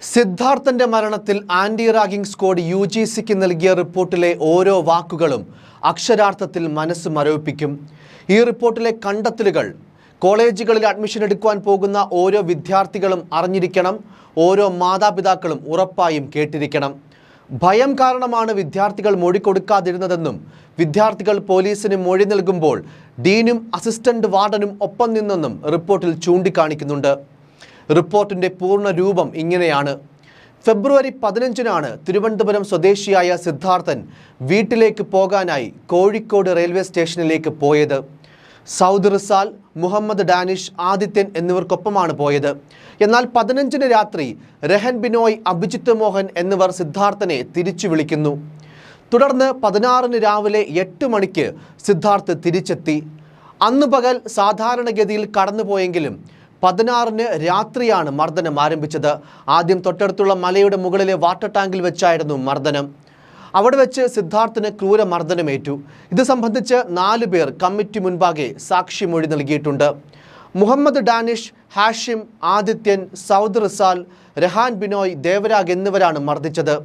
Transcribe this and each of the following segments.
സിദ്ധാർത്ഥന്റെ മരണത്തിൽ anti ragging squad U G സിക്ക് നൽകിയ റിപ്പോർട്ടിലെ ഓരോ വാക്കുകളും അക്ഷരാർത്ഥത്തിൽ മനസ്സ് മരവിപ്പിക്കും. ഈ റിപ്പോർട്ടിലെ കണ്ടെത്തലുകൾ കോളേജുകളിൽ അഡ്മിഷൻ എടുക്കുവാൻ പോകുന്ന ഓരോ വിദ്യാർത്ഥികളും അറിഞ്ഞിരിക്കണം ഓരോ മാതാപിതാക്കളും ഉറപ്പായും കേട്ടിരിക്കണം. ഭയം കാരണമാണ് വിദ്യാർത്ഥികൾ മൊഴി കൊടുക്കാതിരുന്നതെന്നും വിദ്യാർത്ഥികൾ പോലീസിന് മൊഴി നൽകുമ്പോൾ ഡീനും അസിസ്റ്റന്റ് വാർഡനും ഒപ്പം നിന്നെന്നും റിപ്പോർട്ടിൽ ചൂണ്ടിക്കാണിക്കുന്നുണ്ട്. റിപ്പോർട്ടിന്റെ പൂർണ രൂപം ഇങ്ങനെയാണ്. ഫെബ്രുവരി പതിനഞ്ചിനാണ് തിരുവനന്തപുരം സ്വദേശിയായ സിദ്ധാർത്ഥൻ വീട്ടിലേക്ക് പോകാനായി കോഴിക്കോട് റെയിൽവേ സ്റ്റേഷനിലേക്ക് പോയത്. സൗദ് റിസാൽ മുഹമ്മദ് ഡാനിഷ് ആദിത്യൻ എന്നിവർക്കൊപ്പമാണ് പോയത്. എന്നാൽ പതിനഞ്ചിന് രാത്രി രഹൻ ബിനോയ് അഭിജിത്ത് മോഹൻ എന്നിവർ സിദ്ധാർത്ഥനെ തിരിച്ചു വിളിക്കുന്നു. തുടർന്ന് പതിനാറിന് രാവിലെ എട്ട് മണിക്ക് സിദ്ധാർത്ഥ് തിരിച്ചെത്തി. അന്ന് പകൽ സാധാരണഗതിയിൽ കടന്നുപോയെങ്കിലും പതിനാറിന് രാത്രിയാണ് മർദ്ദനം ആരംഭിച്ചത്. ആദ്യം തൊട്ടടുത്തുള്ള മലയുടെ മുകളിലെ വാട്ടർ ടാങ്കിൽ വെച്ചായിരുന്നു മർദ്ദനം. അവിടെ വെച്ച് സിദ്ധാർത്ഥിന് ക്രൂര മർദ്ദനമേറ്റു. ഇത് സംബന്ധിച്ച് നാലു പേർ കമ്മിറ്റി മുൻപാകെ സാക്ഷിമൊഴി നൽകിയിട്ടുണ്ട്. മുഹമ്മദ് ഡാനിഷ് ഹാഷിം ആദിത്യൻ സൗദ് റിസാൽ രഹാൻ ബിനോയ് ദേവരാഗ് എന്നിവരാണ് മർദ്ദിച്ചത്.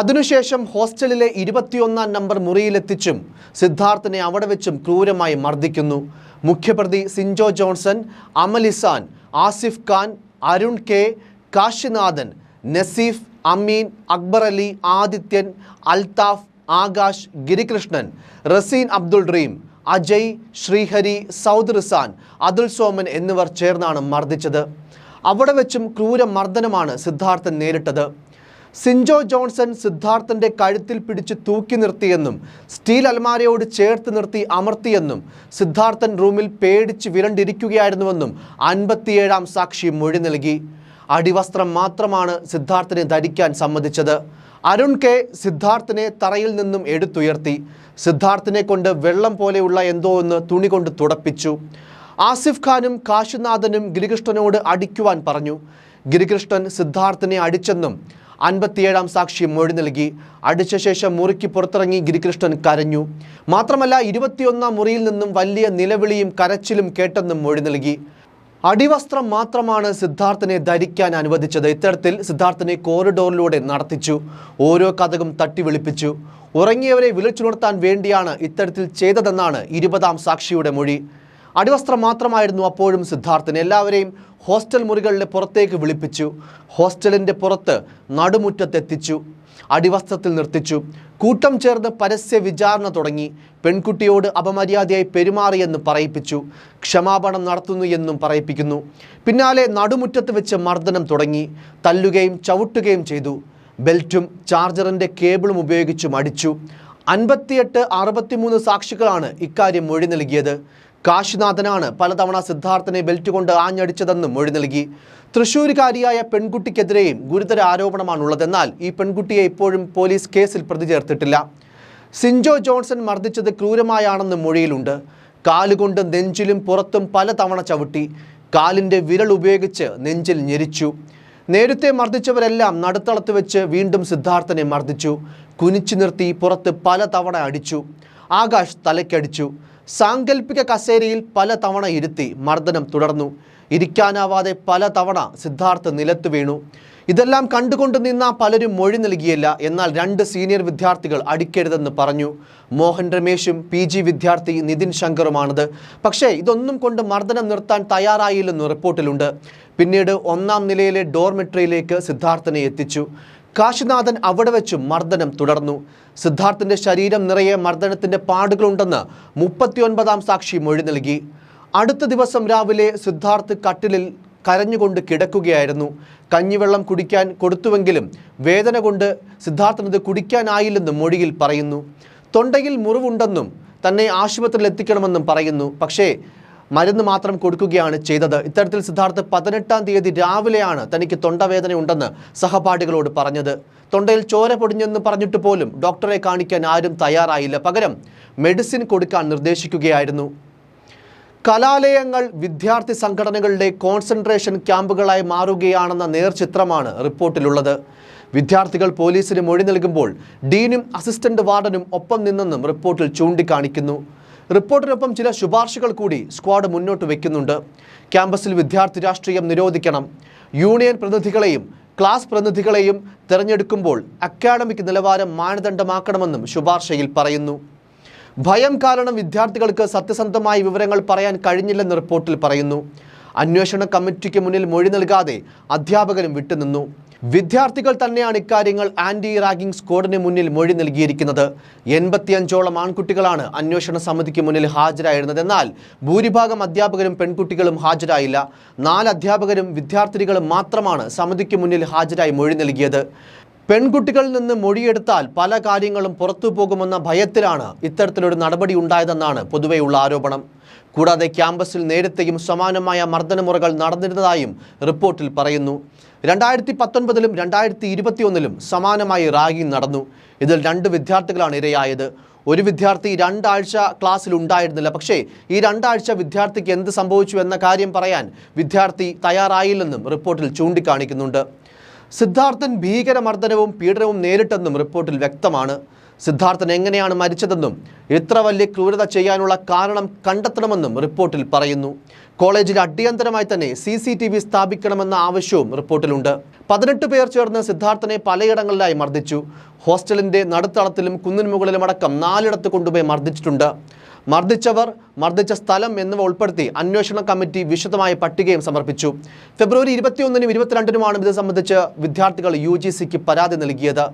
അതിനുശേഷം ഹോസ്റ്റലിലെ ഇരുപത്തിയൊന്നാം നമ്പർ മുറിയിലെത്തിച്ചും സിദ്ധാർത്ഥിനെ അവിടെ വെച്ചും ക്രൂരമായി മർദ്ദിക്കുന്നു. മുഖ്യപ്രതി സിൻജോ ജോൺസൺ അമലിസാൻ ആസിഫ് ഖാൻ അരുൺ കെ കാശിനാഥൻ നസീഫ് അമീൻ അക്ബർ അലി ആദിത്യൻ അൽതാഫ് ആകാശ് ഗിരികൃഷ്ണൻ റസീൻ അബ്ദുൾ റീം അജയ് ശ്രീഹരി സൗദ് റിസാൻ അതുൽ സോമൻ എന്നിവർ ചേർന്നാണ് മർദ്ദിച്ചത്. അവിടെ വെച്ചും ക്രൂര മർദ്ദനമാണ് സിദ്ധാർത്ഥൻ നേരിട്ടത്. സിൻജോ ജോൺസൺ സിദ്ധാർത്ഥന്റെ കഴുത്തിൽ പിടിച്ച് തൂക്കി നിർത്തിയെന്നും സ്റ്റീൽ അൽമാരയോട് ചേർത്ത് നിർത്തി അമർത്തിയെന്നും സിദ്ധാർത്ഥൻ റൂമിൽ പേടിച്ച് വിരണ്ടിരിക്കുകയായിരുന്നുവെന്നും അൻപത്തിയേഴാം സാക്ഷി മൊഴി നൽകി. അടിവസ്ത്രം മാത്രമാണ് സിദ്ധാർത്ഥനെ ധരിക്കാൻ സമ്മതിച്ചത്. അരുൺ കെ സിദ്ധാർത്ഥിനെ തറയിൽ നിന്നും എടുത്തുയർത്തി. സിദ്ധാർത്ഥിനെ കൊണ്ട് വെള്ളം പോലെയുള്ള എന്തോ ഒന്ന് തുണി കൊണ്ട് തുടപ്പിച്ചു. ആസിഫ് ഖാനും കാശിനാഥനും ഗിരികൃഷ്ണനോട് അടിക്കുവാൻ പറഞ്ഞു. ഗിരികൃഷ്ണൻ സിദ്ധാർത്ഥിനെ അടിച്ചെന്നും അൻപത്തിയേഴാം സാക്ഷി മൊഴി നൽകി. അടിച്ച ശേഷം മുറിക്ക് പുറത്തിറങ്ങി ഗിരികൃഷ്ണൻ കരഞ്ഞു. മാത്രമല്ല ഇരുപത്തിയൊന്നാം മുറിയിൽ നിന്നും വലിയ നിലവിളിയും കരച്ചിലും കേട്ടെന്നും മൊഴി നൽകി. അടിവസ്ത്രം മാത്രമാണ് സിദ്ധാർത്ഥനെ ധരിക്കാൻ അനുവദിച്ചത്. ഇത്തരത്തിൽ സിദ്ധാർത്ഥിനെ കോറിഡോറിലൂടെ നടത്തിച്ചു. ഓരോ കഥകും തട്ടി വിളിപ്പിച്ചു ഉറങ്ങിയവരെ വിളിച്ചുണർത്താൻ വേണ്ടിയാണ് ഇത്തരത്തിൽ ചെയ്തതെന്നാണ് ഇരുപതാം സാക്ഷിയുടെ മൊഴി. അടിവസ്ത്രം മാത്രമായിരുന്നു അപ്പോഴും സിദ്ധാർത്ഥിന് എല്ലാവരെയും ഹോസ്റ്റൽ മുറികളിലെ പുറത്തേക്ക് വിളിപ്പിച്ചു. ഹോസ്റ്റലിന്റെ പുറത്ത് നടുമുറ്റത്തെത്തിച്ചു. അടിവസ്ത്രത്തിൽ നിർത്തിച്ചു. കൂട്ടം ചേർന്ന് പരസ്യ വിചാരണ തുടങ്ങി. പെൺകുട്ടിയോട് അപമര്യാദയായി പെരുമാറിയെന്ന് പറയിപ്പിച്ചു. ക്ഷമാപണം നടത്തുന്നു എന്നും പറയിപ്പിക്കുന്നു. പിന്നാലെ നടുമുറ്റത്ത് വെച്ച് മർദ്ദനം തുടങ്ങി. തല്ലുകയും ചവിട്ടുകയും ചെയ്തു. ബെൽറ്റും ചാർജറിന്റെ കേബിളും ഉപയോഗിച്ചും അടിച്ചു. അൻപത്തിയെട്ട് അറുപത്തിമൂന്ന് സാക്ഷികളാണ് ഇക്കാര്യം മൊഴി നൽകിയത്. കാശിനാഥനാണ് പലതവണ സിദ്ധാർത്ഥനെ ബെൽറ്റ് കൊണ്ട് ആഞ്ഞടിച്ചതെന്നും മൊഴി നൽകി. തൃശ്ശൂരുകാരിയായ പെൺകുട്ടിക്കെതിരെയും ഗുരുതര ആരോപണമാണുള്ളതെന്നാൽ ഈ പെൺകുട്ടിയെ ഇപ്പോഴും പോലീസ് കേസിൽ പ്രതി ചേർത്തിട്ടില്ല സിൻജോ ജോൺസൺ മർദ്ദിച്ചത് ക്രൂരമായാണെന്ന് മൊഴിയിലുണ്ട്. കാലുകൊണ്ട് നെഞ്ചിലും പുറത്തും പലതവണ ചവിട്ടി. കാലിന്റെ വിരൽ ഉപയോഗിച്ച് നെഞ്ചിൽ ഞെരിച്ചു. നേരത്തെ മർദ്ദിച്ചവരെല്ലാം നടുത്തളത്ത് വെച്ച് വീണ്ടും സിദ്ധാർത്ഥനെ മർദ്ദിച്ചു. കുനിച്ചു നിർത്തി പുറത്ത് പലതവണ അടിച്ചു. ആകാശ് തലയ്ക്കടിച്ചു. സാങ്കല്പിക കസേരയിൽ പല തവണ ഇരുത്തി മർദ്ദനം തുടർന്നു. ഇരിക്കാനാവാതെ പല തവണ സിദ്ധാർത്ഥ് നിലത്ത് വീണു. ഇതെല്ലാം കണ്ടുകൊണ്ട് നിന്ന പലരും മൊഴി നൽകിയില്ല. എന്നാൽ രണ്ട് സീനിയർ വിദ്യാർത്ഥികൾ അടിക്കരുതെന്ന് പറഞ്ഞു. മോഹൻ രമേശും പി ജി വിദ്യാർത്ഥി നിതിൻ ശങ്കറുമാണത്. പക്ഷേ ഇതൊന്നും കൊണ്ട് മർദ്ദനം നിർത്താൻ തയ്യാറായില്ലെന്ന് റിപ്പോർട്ടിലുണ്ട്. പിന്നീട് ഒന്നാം നിലയിലെ ഡോർമെട്രിയിലേക്ക് സിദ്ധാർത്ഥനെ എത്തിച്ചു. കാശിനാഥൻ അവിടെ വെച്ച് മർദ്ദനം തുടർന്നു. സിദ്ധാർത്ഥിന്റെ ശരീരം നിറയെ മർദ്ദനത്തിന്റെ പാടുകളുണ്ടെന്ന് മുപ്പത്തിയൊൻപതാം സാക്ഷി മൊഴി നൽകി. അടുത്ത ദിവസം രാവിലെ സിദ്ധാർത്ഥ് കട്ടിലിൽ കരഞ്ഞുകൊണ്ട് കിടക്കുകയായിരുന്നു. കഞ്ഞിവെള്ളം കുടിക്കാൻ കൊടുത്തുവെങ്കിലും വേദന കൊണ്ട് സിദ്ധാർത്ഥനത് കുടിക്കാനായില്ലെന്നും മൊഴിയിൽ പറയുന്നു. തൊണ്ടയിൽ മുറിവുണ്ടെന്നും തന്നെ ആശുപത്രിയിൽ എത്തിക്കണമെന്നും പറയുന്നു. പക്ഷേ മരുന്ന് മാത്രം കൊടുക്കുകയാണ് ചെയ്തത്. ഇത്തരത്തിൽ സിദ്ധാർത്ഥ് പതിനെട്ടാം തീയതി രാവിലെയാണ് തനിക്ക് തൊണ്ടവേദന ഉണ്ടെന്ന് സഹപാഠികളോട് പറഞ്ഞത്. തൊണ്ടയിൽ ചോര പൊടിഞ്ഞെന്ന് പറഞ്ഞിട്ട് പോലും ഡോക്ടറെ കാണിക്കാൻ ആരും തയ്യാറായില്ല. പകരം മെഡിസിൻ കൊടുക്കാൻ നിർദ്ദേശിക്കുകയായിരുന്നു. കലാലയങ്ങൾ വിദ്യാർത്ഥി സംഘടനകളുടെ കോൺസെൻട്രേഷൻ ക്യാമ്പുകളായി മാറുകയാണെന്ന നേർചിത്രമാണ് റിപ്പോർട്ടിലുള്ളത്. വിദ്യാർത്ഥികൾ പോലീസിന് മൊഴി നൽകുമ്പോൾ ഡീനും അസിസ്റ്റന്റ് വാർഡനും ഒപ്പം നിന്നെന്നും റിപ്പോർട്ടിൽ ചൂണ്ടിക്കാണിക്കുന്നു. റിപ്പോർട്ടിനൊപ്പം ചില ശുപാർശകൾ കൂടി സ്ക്വാഡ് മുന്നോട്ട് വയ്ക്കുന്നുണ്ട് ക്യാമ്പസിൽ വിദ്യാർത്ഥി രാഷ്ട്രീയം നിരോധിക്കണം. യൂണിയൻ പ്രതിനിധികളെയും ക്ലാസ് പ്രതിനിധികളെയും തിരഞ്ഞെടുക്കുമ്പോൾ അക്കാഡമിക് നിലവാരം മാനദണ്ഡമാക്കണമെന്നും ശുപാർശയിൽ പറയുന്നു. ഭയം കാരണം വിദ്യാർത്ഥികൾക്ക് സത്യസന്ധമായ വിവരങ്ങൾ പറയാൻ കഴിഞ്ഞില്ലെന്ന് റിപ്പോർട്ടിൽ പറയുന്നു. അന്വേഷണ കമ്മിറ്റിക്ക് മുന്നിൽ മൊഴി നൽകാതെ അധ്യാപകരും വിട്ടുനിന്നു. വിദ്യാർത്ഥികൾ തന്നെയാണ് ഇക്കാര്യങ്ങൾ ആന്റി റാഗിംഗ് സ്ക്വാഡിന് മുന്നിൽ മൊഴി നൽകിയിരിക്കുന്നത്. എൺപത്തിയഞ്ചോളം ആൺകുട്ടികളാണ് അന്വേഷണ സമിതിക്ക് മുന്നിൽ ഹാജരായിരുന്നത്. എന്നാൽ ഭൂരിഭാഗം അധ്യാപകരും പെൺകുട്ടികളും ഹാജരായില്ല. നാല് അധ്യാപകരും വിദ്യാർത്ഥിനികളും മാത്രമാണ് സമിതിക്ക് മുന്നിൽ ഹാജരായി മൊഴി നൽകിയത്. പെൺകുട്ടികളിൽ നിന്ന് മൊഴിയെടുത്താൽ പല കാര്യങ്ങളും പുറത്തു പോകുമെന്ന ഭയത്തിലാണ് ഇത്തരത്തിലൊരു നടപടി ഉണ്ടായതെന്നാണ് പൊതുവെയുള്ള ആരോപണം. കൂടാതെ ക്യാമ്പസിൽ നേരത്തെയും സമാനമായ മർദ്ദനമുറകൾ നടന്നിരുന്നതായും റിപ്പോർട്ടിൽ പറയുന്നു. രണ്ടായിരത്തി പത്തൊൻപതിലും രണ്ടായിരത്തി ഇരുപത്തിയൊന്നിലും സമാനമായി റാഗിംഗ് നടന്നു. ഇതിൽ രണ്ട് വിദ്യാർത്ഥികളാണ് ഇരയായത്. ഒരു വിദ്യാർത്ഥി രണ്ടാഴ്ച ക്ലാസ്സിൽ ഉണ്ടായിരുന്നില്ല. പക്ഷേ ഈ രണ്ടാഴ്ച വിദ്യാർത്ഥിക്ക് എന്ത് സംഭവിച്ചു എന്ന കാര്യം പറയാൻ വിദ്യാർത്ഥി തയ്യാറായില്ലെന്നും റിപ്പോർട്ടിൽ ചൂണ്ടിക്കാണിക്കുന്നുണ്ട്. സിദ്ധാർത്ഥൻ ഭീകരമർദ്ദനവും പീഡനവും നേരിട്ടെന്നും റിപ്പോർട്ടിൽ വ്യക്തമാണ്. സിദ്ധാർത്ഥൻ എങ്ങനെയാണ് മരിച്ചതെന്നും ഇത്ര വലിയ ക്രൂരത ചെയ്യാനുള്ള കാരണം കണ്ടെത്തണമെന്നും റിപ്പോർട്ടിൽ പറയുന്നു. കോളേജിൽ അടിയന്തരമായി തന്നെ സി സി ടി വി സ്ഥാപിക്കണമെന്ന ആവശ്യവും റിപ്പോർട്ടിലുണ്ട്. പതിനെട്ട് പേർ ചേർന്ന് സിദ്ധാർത്ഥനെ പലയിടങ്ങളിലായി മർദ്ദിച്ചു. ഹോസ്റ്റലിന്റെ നടുത്തളത്തിലും കുന്നിന് മുകളിലുമടക്കം നാലിടത്ത് കൊണ്ടുപോയി മർദ്ദിച്ചിട്ടുണ്ട്. മർദ്ദിച്ചവർ മർദ്ദിച്ച സ്ഥലം എന്നിവ ഉൾപ്പെടുത്തി അന്വേഷണ കമ്മിറ്റി വിശദമായ പട്ടികയും സമർപ്പിച്ചു. ഫെബ്രുവരി ഇരുപത്തിയൊന്നിനും ഇരുപത്തിരണ്ടിനുമാണ് ഇത് സംബന്ധിച്ച് വിദ്യാർത്ഥികൾ യു പരാതി നൽകിയത്.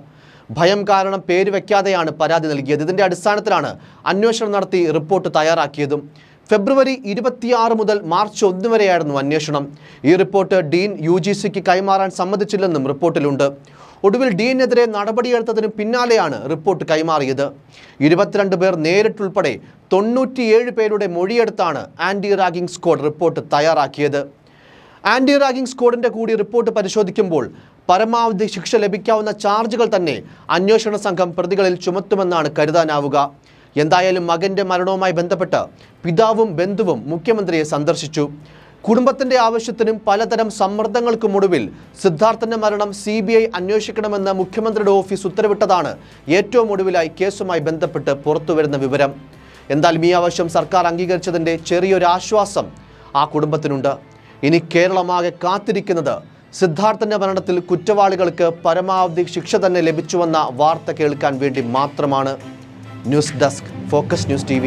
ഭയം കാരണം പേര് വയ്ക്കാതെയാണ് പരാതി നൽകിയത്. ഇതിന്റെ അടിസ്ഥാനത്തിലാണ് അന്വേഷണം നടത്തി റിപ്പോർട്ട് തയ്യാറാക്കിയതും. ഫെബ്രുവരി ഇരുപത്തിയാറ് മുതൽ മാർച്ച് ഒന്ന് വരെയായിരുന്നു അന്വേഷണം. ഈ റിപ്പോർട്ട് ഡീൻ യു ജി സിക്ക് കൈമാറാൻ സമ്മതിച്ചില്ലെന്നും റിപ്പോർട്ടിലുണ്ട്. ഒടുവിൽ ഡീനെതിരെ നടപടിയെടുത്തതിന് പിന്നാലെയാണ് റിപ്പോർട്ട് കൈമാറിയത്. ഇരുപത്തിരണ്ട് പേർ നേരിട്ടുൾപ്പെടെ തൊണ്ണൂറ്റിയേഴ് പേരുടെ മൊഴിയെടുത്താണ് ആന്റി റാഗിംഗ് സ്ക്വാഡ് റിപ്പോർട്ട് തയ്യാറാക്കിയത്. ആന്റി റാഗിംഗ് സ്ക്വാഡിന്റെ കൂടി റിപ്പോർട്ട് പരിശോധിക്കുമ്പോൾ പരമാവധി ശിക്ഷ ലഭിക്കാവുന്ന ചാർജുകൾ തന്നെ അന്വേഷണ സംഘം പ്രതികളിൽ ചുമത്തുമെന്നാണ് കരുതാനാവുക. എന്തായാലും മകന്റെ മരണവുമായി ബന്ധപ്പെട്ട് പിതാവും ബന്ധുവും മുഖ്യമന്ത്രിയെ സന്ദർശിച്ചു. കുടുംബത്തിന്റെ ആവശ്യത്തിനും പലതരം സമ്മർദ്ദങ്ങൾക്കുമൊടുവിൽ സിദ്ധാർത്ഥന്റെ മരണം സി ബി ഐ അന്വേഷിക്കണമെന്ന് മുഖ്യമന്ത്രിയുടെ ഓഫീസ് ഉത്തരവിട്ടതാണ് ഏറ്റവും ഒടുവിലായി കേസുമായി ബന്ധപ്പെട്ട് പുറത്തുവരുന്ന വിവരം. എന്തായാലും ഈ ആവശ്യം സർക്കാർ അംഗീകരിച്ചതിന്റെ ചെറിയൊരു ആശ്വാസം ആ കുടുംബത്തിനുണ്ട്. ഇനി കേരളമാകെ കാത്തിരിക്കുന്നത് സിദ്ധാർത്ഥന്റെ മരണത്തിൽ കുറ്റവാളികൾക്ക് പരമാവധി ശിക്ഷ തന്നെ ലഭിച്ചുവെന്ന വാർത്ത കേൾക്കാൻ വേണ്ടി മാത്രമാണ് news desk focus news T